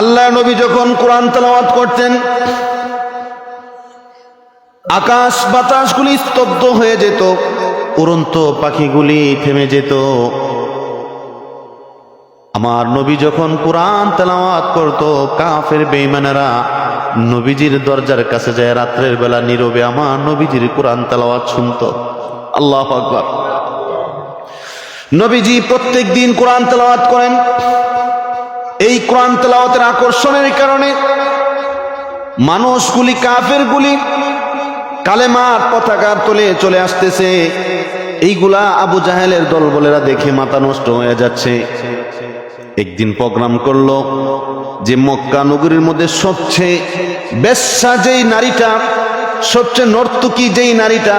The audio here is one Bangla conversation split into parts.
আল্লাহ নবী যখন কোরআন তালাওয়াত করতেন, আকাশ বাতাসগুলি স্তব্ধ হয়ে যেত, উড়ন্ত পাখিগুলি থেমে যেত। আমার নবী যখন কোরআন তেলাওয়াত করত, কাফের বেঈমানেরা নবীজির দরজার কাছে যায়, রাত্রের বেলা নীরবে আমার নবীজির কোরআন তেলাওয়াত শুনত। আল্লাহ আকবার। নবীজি প্রত্যেক দিন কোরআন তেলাওয়াত করেন। এই কোরআন তেলাওয়াতের আকর্ষণের কারণে মানুষগুলি কাফেরগুলি কালেমার পতাকার তলে চলে আসতেছে। এইগুলা আবু জাহেলের দল বলেরা দেখে মাথা নষ্ট হয়ে যাচ্ছে। একদিন প্রোগ্রাম করল যে মক্কা নগরীর মধ্যে সবচেয়ে বেশ্যা যেই নারীটা, সবচেয়ে নর্তকী যেই নারীটা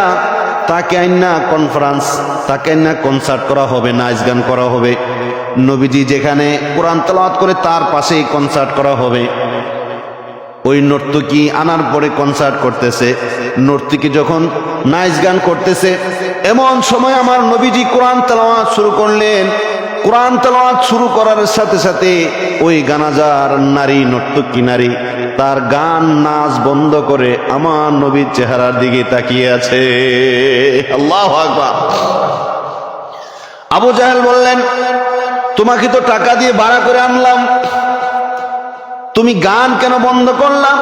তাকে আইনা কনফারেন্স তাকে আইনা কনসার্ট করা হবে, নাচ গান করা হবে। নবীজি যেখানে কোরআন তালাওয়াত করে, তার পাশেই কনসার্ট করা হবে। ওই নর্তকী আনার পরে কনসার্ট করতেছে। নর্তকী যখন নাচ গান করতেছে, এমন সময় আমার নবীজি কোরআন তেলাওয়াত শুরু করলেন। কোরআন তেলাওয়াত শুরু করার সাথে সাথে ওই গানাজার নারী, নর্তকী নারী, তার গান, নাচ বন্ধ করে আমার নবীর চেহারার দিকে তাকিয়ে আছে। আল্লাহ আকবার। আবু জাহেল বললেন, তোমাকে তো টাকা দিয়ে ভাড়া করে আনলাম। তুমি গান কেন বন্ধ করলাম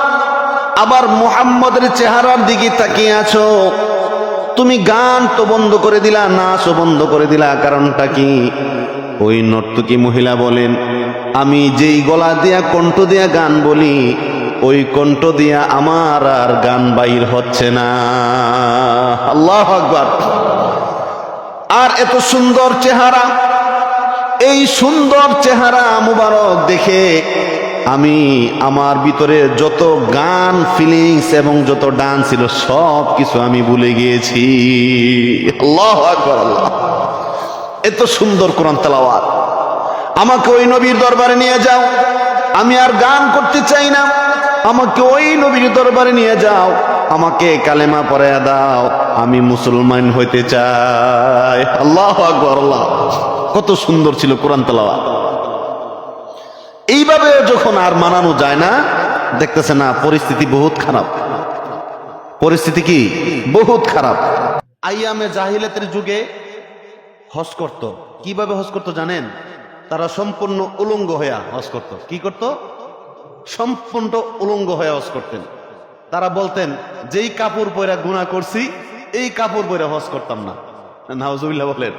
আবার মুহাম্মদের চেহারার দিকে তাকিয়ে আছো। তুমি গান তো বন্ধ করে দিলা, নাচও বন্ধ করে দিলা, কারণটা কি? ওই নর্তকী মহিলা বলেন, আমি যেই গলা দিয়া কণ্ঠ দিয়া গান বলি, ওই কণ্ঠ দিয়া আমার আর গান বাইর হচ্ছে না। আল্লাহ আকবার। আর এত সুন্দর চেহারা, এই সুন্দর চেহারা মুবারক দেখে আমি আমার ভিতরে যত গান ফিলিংস এবং যত ডান্স ছিল সব কিছু আমি ভুলে গিয়েছি। আল্লাহ আকবার, আল্লাহ এত সুন্দর কোরআন তেলাওয়াত। আমাকে ওই নবীর দরবারে নিয়ে যাও। আমি আর গান করতে চাই না। আমাকে ওই নবীর দরবারে নিয়ে যাও। আমাকে কালেমা পরে দাও। আমি মুসলমান হইতে চাই। আল্লাহ আকবর, আল্লাহ কত সুন্দর ছিল কোরআন তেলাওয়াত। এইভাবে যখন আর মানানো যায় না, দেখতেছে না, পরিস্থিতি বহুত খারাপ। পরিস্থিতি কি? বহুত খারাপ। আইয়ামে জাহিলাতের যুগে হজ করত। কীভাবে হজ করত জানেন? তারা সম্পূর্ণ উলঙ্গ হইয়া হজ করত। কি করত? সম্পূর্ণ উলঙ্গ হয়ে হজ করতেন। তারা বলতেন, যেই কাপড় পরে গুণা করছি, এই কাপড় পরে হজ করতাম না। নাওজুবিল্লাহ বলেন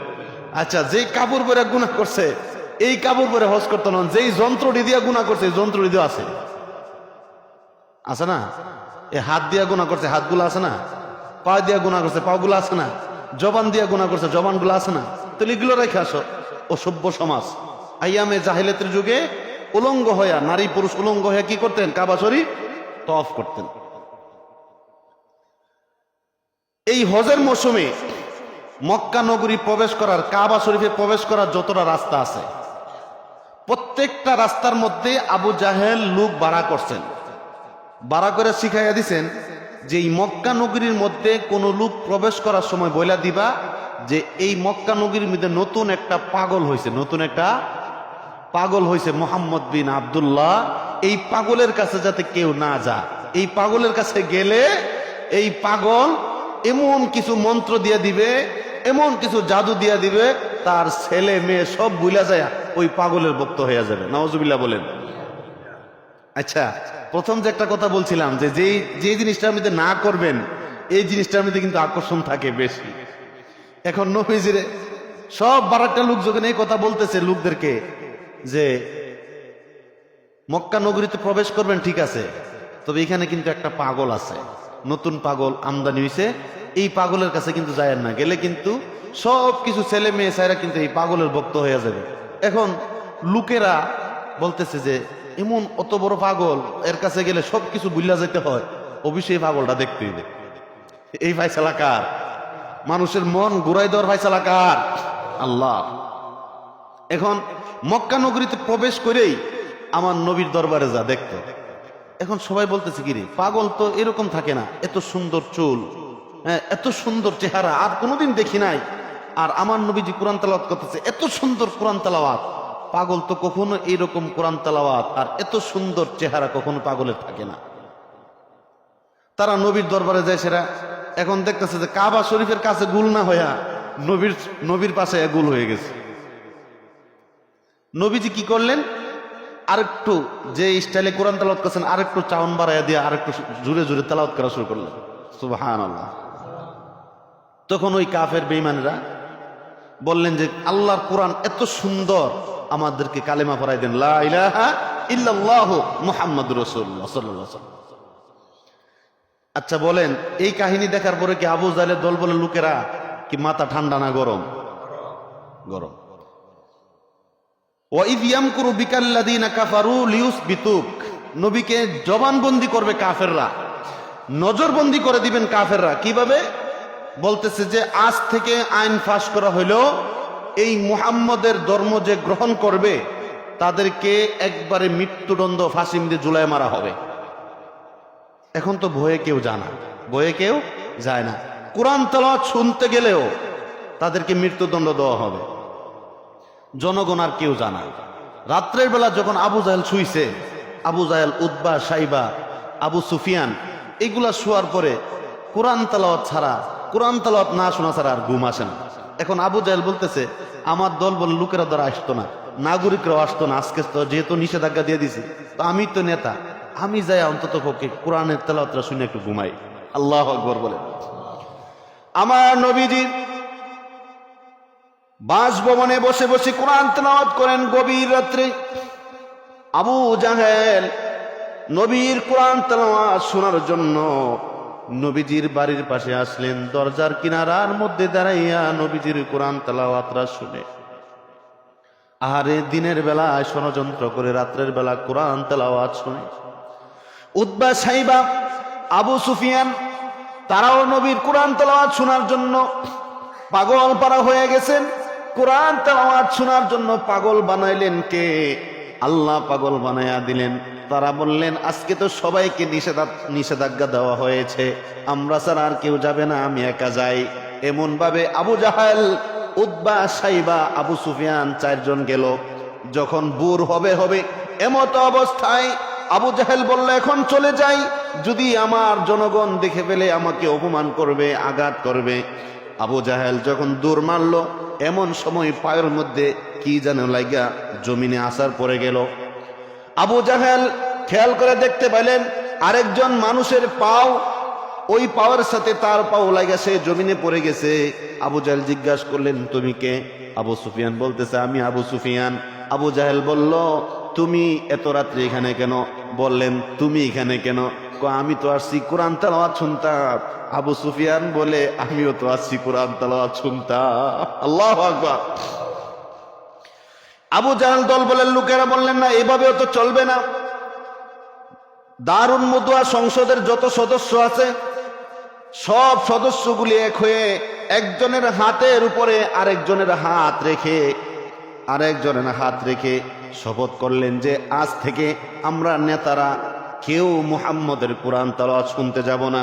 আচ্ছা যেই কাপড় পরে গুণা করছে, এই কাপড় পরে হজ করতো না, যেই যন্ত্রটি দিয়া গুণা করছে যন্ত্রটি দিয়ে আছে। আছে না? এই হাত দিয়া গুণা করছে, হাতগুলো আছে না? পা দিয়া গুণা করছে, পাগুলো আছে না? জবান দিয়া গুণা করছে, জবানগুলো আছে না? তাহলে রেখে আসো সভ্য সমাজ। আইয়ামে জাহিলাতের যুগে উলঙ্গ হইয়া, নারী পুরুষ উলঙ্গ হইয়া কি করতেন? কাবা শরীফ তফ করতেন। এই হজের মৌসুমে মক্কা নগরী প্রবেশ করার, কাবা শরীফে প্রবেশ করার যতটা রাস্তা আছে, প্রত্যেকটা রাস্তার মধ্যে আবু জাহেল লোক ভাড়া করছেন। ভাড়া করে শিখাইয়া দিছেন যে, এই মক্কা নগরীর মধ্যে কোন লোক প্রবেশ করার সময় বইলা দিবা যে এই মক্কা নগরীর মধ্যে নতুন একটা পাগল হয়েছে, নতুন একটা পাগল হয়েছে মোহাম্মদ বিন আব্দুল্লাহ। এই পাগলের কাছে যাতে কেউ না যা এই পাগলের কাছে গেলে এই পাগল এমন কিছু মন্ত্র দিয়ে দিবে, এমন কিছু জাদু দিয়ে দিবে, তার ছেলে মেয়ে সব বুলা যায়, ওই পাগলের ভক্ত হয়ে যাবে। নওয়াজুবিল্লাহ বলেন। আচ্ছা প্রথম যে একটা কথা বলছিলাম যে যেই যে জিনিসটার মধ্যে না করবেন, এই জিনিসটার মধ্যে কিন্তু আকর্ষণ থাকে বেশি। এখন নবীজিরে সব বারাকটা লোক যখন এই কথা বলতেছে লোকদেরকে যে মক্কা নগরীতে প্রবেশ করবেন, ঠিক আছে। তবে এখানে কিন্তু একটা পাগল আছে। নতুন পাগল আমদানি হয়েছে এই পাগলের কাছে কিন্তু যায় না। গেলে কিন্তু সব কিছু ছেলে মেয়ে সাইরা কিন্তু এই পাগলের ভক্ত হয়ে যাবে। এখন লোকেরা বলতেছে যে, এমন অত বড় পাগল, এর কাছে গেলে সব কিছু বুল্লা যেতে হয়। অবশ্যই পাগলটা দেখতে এই ফাইসালা কার? মানুষের মন দেওয়ার ফাইসালা কার? আল্লাহ। এখন মক্কা নগরীতে প্রবেশ করেই আমার নবীর দরবারে যা দেখতে। এখন সবাই বলতেছে কি রে পাগল তো এরকম থাকে না। এত সুন্দর চুল হ্যাঁ এত সুন্দর চেহারা, আর কোনোদিন দেখি নাই। আর আমার নবীজি কোরআন তালাওয়াত করতেছে, এত সুন্দর কোরআন তালাওয়াত। পাগল তো কখনো এইরকম কোরআন তালাওয়াত, আর এত সুন্দর চেহারা কখনো পাগলের থাকে না। তারা নবীর দরবারে যায় সেরা। এখন দেখতেছে যে কাবা শরীফের কাছে গুল না হইয়া নবীর নবীর পাশে গুল হয়ে গেছে। নবীজি কি করলেন? আরেকটু যে স্টাইলে কোরআন তালাওয়াত করছেন, আরেকটু চাউন বাড়াইয়া দিয়ে আরেকটু জুড়ে জুড়ে তালাওয়াত করা শুরু করলেন। সুবাহান আল্লাহ তখন ওই কাফের বেইমানেরা বললেন যে, আল্লাহর কোরআন এত সুন্দর, আমাদেরকে কালেমা পড়াই দেন। লা ইলাহা ইল্লাল্লাহু মুহাম্মাদুর রাসূলুল্লাহ সাল্লাল্লাহু আলাইহি ওয়াসাল্লাম। আচ্ছা বলেন, এই কাহিনী দেখার পরে কি আবু জাহেলের দল বলে, লোকেরা, কি মাথা ঠান্ডা না গরম? গরম। নবীকে জবানবন্দি করবে কাফেররা। নজরবন্দি করে দিবেন কাফেররা। কীভাবে? বলতেছে যে, আজ থেকে আইন ফাঁস করা হইল এই মুহাম্মদের ধর্ম যে গ্রহণ করবে, তাদেরকে একবারে মৃত্যুদণ্ড ফাঁসিম দিয়ে জুলাই মারা হবে। এখন তো ভয়ে কেউ জানা, ভয়ে কেউ যায় না। কোরআন তেলাওয়াত শুনতে গেলেও তাদেরকে মৃত্যুদণ্ড দেওয়া হবে। জনগণ আর কেউ জানা। রাত্রের বেলা যখন আবু জাহেল শুইছে, আবু জাহেল উদ্বা সাইবা, আবু সুফিয়ান, এগুলা শোয়ার পরে কোরআন তালাওয়াত ছাড়া, কোরআন তালাওয়াত না শোনা ছাড়া আর ঘুম আসে না। এখন আবু জাহেল বলতেছে, আমার দল বলে লোকেরা দ্বারা আসতো না, নাগরিকরাও আসতো না, আজকে তো যেহেতু নিষেধাজ্ঞা দিয়ে দিছি, তো আমি তো নেতা আমি যাই অন্তত পক্ষে কোরআনের তেলাওয়াতটা শুনে একটু ঘুমাই। আল্লাহ আকবর বলে আমার নবীজির বাসভবনে বসে বসে কোরআন তেলাওয়াত করেন গভীর রাত্রে। আবু জাহেল নবীর কোরআন তেলাওয়াত শোনার জন্য নবীজির বাড়ির পাশে আসলেন। দরজার কিনারার মধ্যে দাঁড়াইয়া নবীজির কোরআন তেলাওয়াতরা শুনে। আহারে দিনের বেলায় ষড়যন্ত্র করে রাত্রের বেলা কোরআন তেলাওয়াত শুনে। উদ্বা সাইবা, আবু সুফিয়ান, তারাও নবীর কোরআন তেলাওয়াত শোনার জন্য পাগল পারা হয়ে গেছেন। কোরআন তেলাওয়াত শোনার জন্য পাগল বানাইলেন কে? আল্লাহ পাগল বানাইয়া দিলেন। তারা বললেন, আজকে তো সবাইকে নিষেধা- নিষেধাজ্ঞা দেওয়া হয়েছে। আমরা ছাড়া আর কেউ যাবে না, আমি একা যাই। এমন ভাবে আবু জাহাল উদ্বা সাইবা, আবু সুফিয়ান চারজন গেল। যখন বুর হবে হবে এমত অবস্থায় আবু জাহেল বলল, এখন চলে যাই। যদি আমার জনগণ দেখে ফেলে আমাকে অপমান করবে, আঘাত করবে। আবু জাহেল যখন দূর মারল, এমন সময় পায়ের মধ্যে কি যেন লাগা জমিনে আসার পরে গেল। আবু জাহেল খেয়াল করে দেখতে পেলেন, আরেকজন মানুষের পাও, ওই পাওয়ার সাথে তার পাও লাগা সে জমিনে পড়ে গেছে। আবু জাহেল জিজ্ঞাসা করলেন, তুমি কে? আবু সুফিয়ান বলতেছে, আমি আবু সুফিয়ান। আবু জাহেল বলল তুমি এত রাত্রে এখানে কেন? বললেন, তুমি এখানে কেন? আমি তো আসছি কোরআন তালাওয়াত শুনতাম। আবু সুফিয়ান বলে, আমিও তো আসছি কোরআন তালাওয়াত শুনতাম। আল্লাহ আকবার। আবু জাহাল দল বলেন, লোকেরা বললেন, না, এভাবেও তো চলবে না। দারুণ মদুয়া সংসদের যত সদস্য আছে, সব সদস্যগুলি এক হয়ে একজনের হাতের উপরে আরেকজনের হাত রেখে আরেকজনের হাত রেখে শপথ করলেন যে, আজ থেকে আমরা নেতারা কেউ মুহাম্মদের কোরআন তালাওয়াত শুনতে যাব না।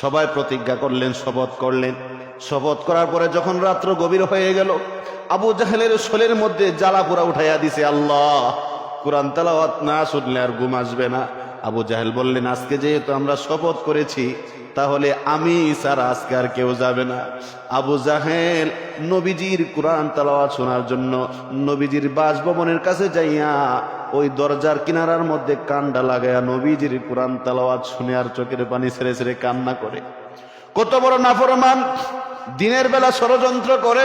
সবাই প্রতিজ্ঞা করলেন, শপথ করলেন। শপথ করার পরে যখন রাত্র গভীর হয়ে গেল, আবু জাহেলের শোলের মধ্যে জ্বালা পোড়া উঠাইয়া দিছে, আল্লাহ, কোরআন তালাওয়াত না শুনলে আর ঘুম আসবে না। আবু জাহেল বললেন, আজকে যেহেতু আমরা শপথ করেছি, তাহলে আমি স্যার আজকে আর কেউ যাবে না। আবু জাহেল নবীজির কোরআন তালাওয়া শোনার জন্য নবীজির বাসভবনের কাছে যাইয়া ওই দরজার কিনারার মধ্যে কান্ডা লাগাইয়া নবীজির কোরআন তালাওয়াত শুনে আর চোখের পানি ছেড়ে ছেড়ে কান্না করে। কত বড় নাফরমান, দিনের বেলা ষড়যন্ত্র করে,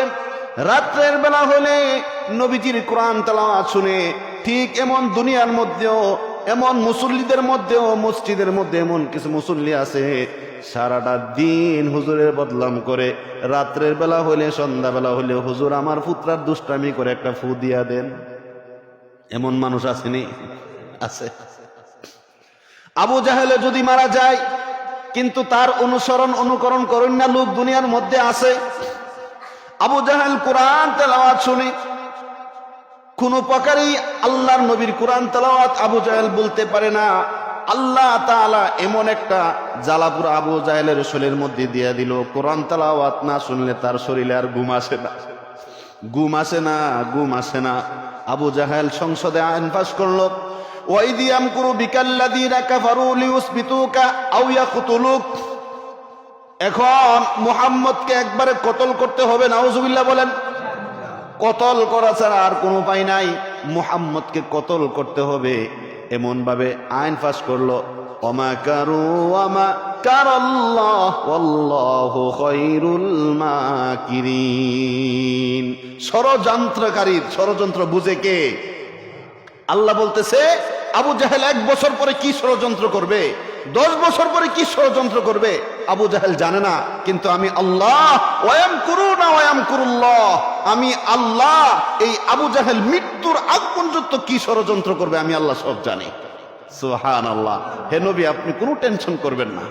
রাত্রের বেলা হলে নবীজির কোরআন তালাওয়াত শুনে ঠিক এমন দুনিয়ার মধ্যেও এমন মুসল্লিদের মধ্যেও, মসজিদের মধ্যে এমন কিছু মুসল্লি আছে। সারাটা দিন হুজুরের বদলাম করে, রাত্রের বেলা হইলে সন্ধ্যাবেলা হইলে হুজুর আমার পুত্রার দুষ্টামি করে একটা ফু দিয়া দেন। এমন মানুষ আসেনি? আছে। আবু জাহেলে যদি মারা যায়, কিন্তু তার অনুসরণ, অনুকরণ করেন না, লোক দুনিয়ার মধ্যে আছে। আবু জাহেল কোরআন তেলাওয়াত শুনি কোন প্রকারই আল্লাহর নবীর কোরআন তালাওয়াত আবু জাহেল বলতে পারে না। আল্লাহ তাআলা এমন একটা জালাপুর আবু জাহেলের শরীরের মধ্যে দিয়ে দিল। কোরআন তালাওয়াত না শুনলে তার শরীরে আর ঘুম আসে না। ঘুম আসে না, ঘুম আসে না। আবু জাহেল সংসদে আইন পাশ করল। ওয়াইদিয়াম কুরু বিকাল্লাদিনা কাফারু লিউসবিতুকা আও ইয়াকতুলুক। এখন মুহাম্মদকে একবারে কতল করতে হবে, নাউজুবিল্লাহ বলেন। কতল করা ছাড়া আর কোনো উপায় নাই। মুহাম্মদকে কতল করতে হবে। এমন ভাবে আইন পাস করল। ওমা কারু মাকিরিন। ষড়যন্ত্রকারীর, ষড়যন্ত্র বুঝে কে? আল্লাহ বলতেছে, আবু জাহেল এক বছর পরে কি ষড়যন্ত্র করবে? দশ বছর পরে কি ষড়যন্ত্র করবে? আবু জাহেল জানে না, কিন্তু আমি আল্লাহ ওয়াম করু না ওয়াম করুল্লাহ আমি আল্লাহ, এই আবু জাহেল মৃত্যুর আগ পর্যন্ত কি ষড়যন্ত্র করবে আমি আল্লাহ সব জানি। সোহান আল্লাহ হে নবী, আপনি কোনো টেনশন করবেন না।